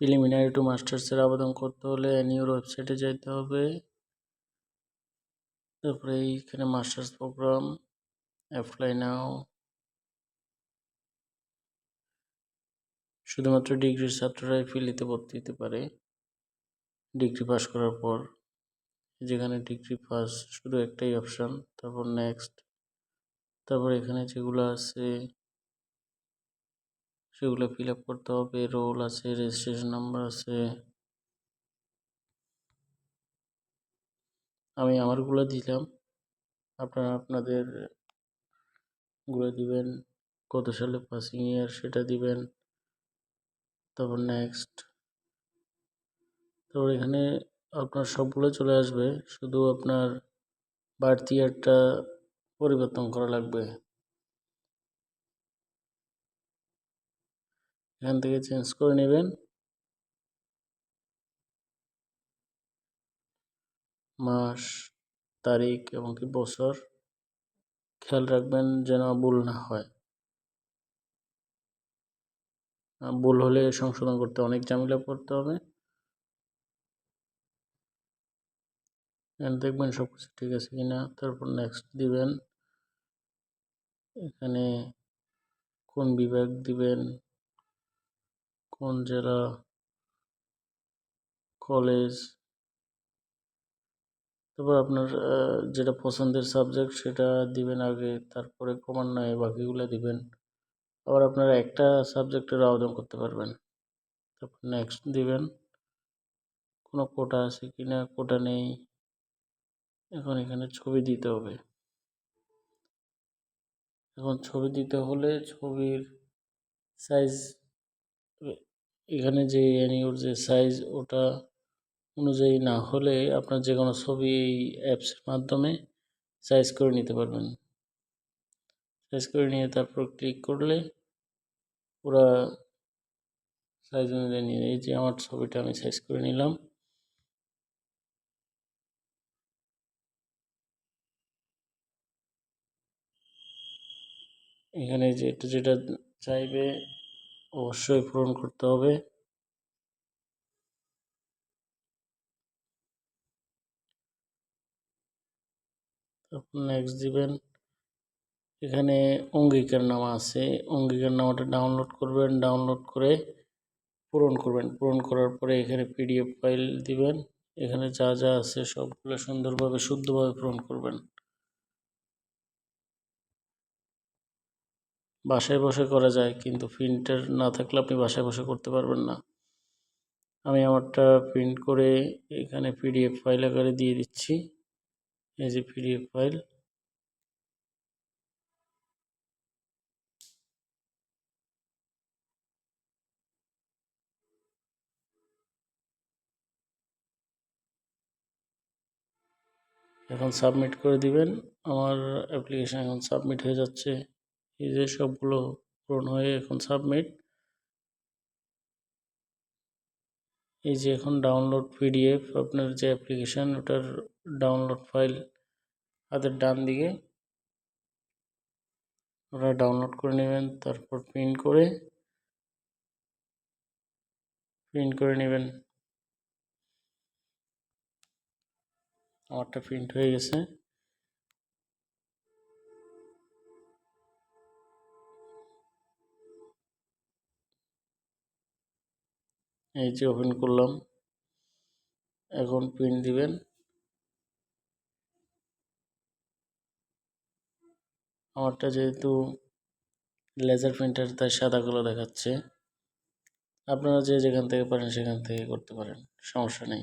Preliminary to মাস্টার্সের আবেদন করতে হলে এনইউর ওয়েবসাইটে যেতে হবে। তারপরে এইখানে মাস্টার্স প্রোগ্রাম অ্যাপ্লাই নাও শুধুমাত্র ডিগ্রির ছাত্ররাই ফিলিতে ভর্তি হতে পারে। ডিগ্রি পাস করার পর যেখানে ডিগ্রি পাস শুধু একটাই অপশান তারপর নেক্সট তারপর এখানে যেগুলো আছে সেগুলো ফিল আপ করতে হবে। রোল আছে, রেজিস্ট্রেশন নাম্বার আছে। আমি আমারগুলো দিলাম। আপনারা আপনাদেরগুলো দিবেন, কত সালে পাসিং ইয়ার সেটা দিবেন। তারপর নেক্সট তারপর এখানে আপনার সবগুলো চলে আসবে। শুধু আপনার বাড়তি ইয়ারটা পরিবর্তন করা লাগবে। এখান থেকে চেঞ্জ করে নেবেন। মাস, তারিখ এবং কি বছর। খেয়াল রাখবেন যেন ভুল না হয়। ভুল হলে সংশোধন করতে অনেক ঝামেলা পড়তে হবে। দেখবেন সব কিছু ঠিক আছে কিনা, তারপর নেক্সট দিবেন। এখানে কোন বিভাগ দিবেন? কোন জেলা কলেজ তারপর আপনার যেটা পছন্দের সাবজেক্ট সেটা দিবেন আগে, তারপরে ক্রমান্বয়ে বাকিগুলো দিবেন। আবার আপনারা একটা সাবজেক্টের আবেদন করতে পারবেন। তারপর নেক্সট দিবেন। কোনো কোটা আছে কি না কোটা নেই, এখন এখানে ছবি দিতে হবে। এখন ছবি দিতে হলে ছবির সাইজ এখানে যে এনিওর যে সাইজ ওটা অনুযায়ী না হলে আপনার যে কোনো ছবি এই অ্যাপসের মাধ্যমে সাইজ করে নিতে পারবেন। সাইজ করে নিয়ে তারপর ক্লিক করলে পুরা সাইজ অনুযায়ী নিয়ে এই যে আমার ছবিটা আমি সাইজ করে নিলাম। এখানে যেটা যেটা চাইবে অবশ্যই পূরণ করতে হবে। তারপর নেক্সট দিবেন, এখানে অঙ্গীকার নামা আছে। অঙ্গীকার নামাটা ডাউনলোড করবেন ডাউনলোড করে পূরণ করবেন। পূরণ করার পরে এখানে পিডিএফ ফাইল দিবেন। এখানে যা যা আছে সবগুলো সুন্দরভাবে, শুদ্ধভাবে পূরণ করবেন। বাসায় বসে করা যায়, কিন্তু প্রিন্টার না থাকলে আপনি বাসায় বসে করতে পারবেন না। আমি আমারটা প্রিন্ট করে এখানে পিডিএফ ফাইল আকারে দিয়ে দিচ্ছি। এই যে পিডিএফ ফাইল। এখন সাবমিট করে দিবেন। আমার অ্যাপ্লিকেশান এখন সাবমিট হয়ে যাচ্ছে। এই যে সবগুলো পূরণ হয়ে এখন সাবমিট এই যে এখন ডাউনলোড পিডিএফ আপনার যে অ্যাপ্লিকেশান ওটার ডাউনলোড ফাইল হাতের ডান দিকে। ওরা ডাউনলোড করে নেবেন, তারপর প্রিন্ট করে প্রিন্ট করে নেবেন। আমারটা প্রিন্ট হয়ে গেছে। এই যে ওপেন করলাম। এখন প্রিন্ট দিবেন। আমারটা যেহেতু লেজার প্রিন্টার তাই সাদা কালো দেখাচ্ছে। আপনারা যে যেখান থেকে পারেন, সেখান থেকে করতে পারেন। সমস্যা নেই।